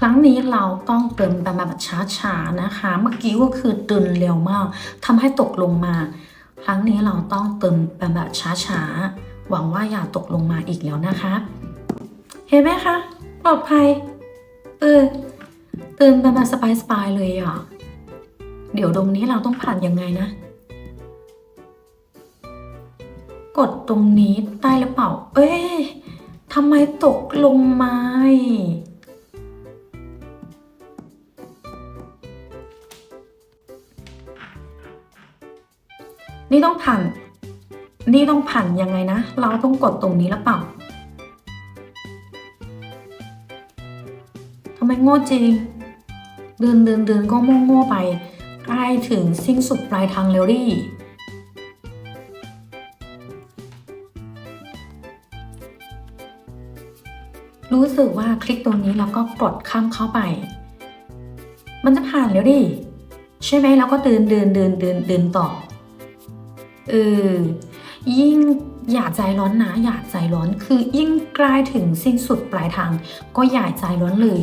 ครั้งนี้เราต้องเติมไปแบบช้าๆนะคะ เมื่อกี้ก็คือเดินเร็วมากทำให้ตกลงมา ครั้งนี้เราต้องเติมไปแบบช้าๆหวังว่าอย่าตกลงมาอีกแล้วนะคะ เห็นไหมคะปลอดภัยเออเติมไปแบบสบายๆเลยอะเดี๋ยวตรงนี้เราต้องผ่านยังไงนะ กดตรงนี้ได้หรือเปล่า เอ้ยทำไมตกลงม นี่ต้องผ่าน นี่ต้องผ่านยังไงนะ เราต้องกดตรงนี้หรือเปล่าทำไมโง่จริง เดินเดินเดินก็โง่โง่ไปใกล้ถึงสิ้นสุดปลายทางแล้วดิรู้สึกว่าคลิกตรงนี้แล้วก็กดข้ามเข้าไป มันจะผ่านแล้วดิ ใช่ไหมแล้วก็เดินเดินเดินเดินเดินต่อ เออยิ่งอย่าใจร้อนนะอย่าใจร้อนคือยิ่งใกล้ถึงสิ้นสุดปลายทาง ก็อย่าใจร้อนเลย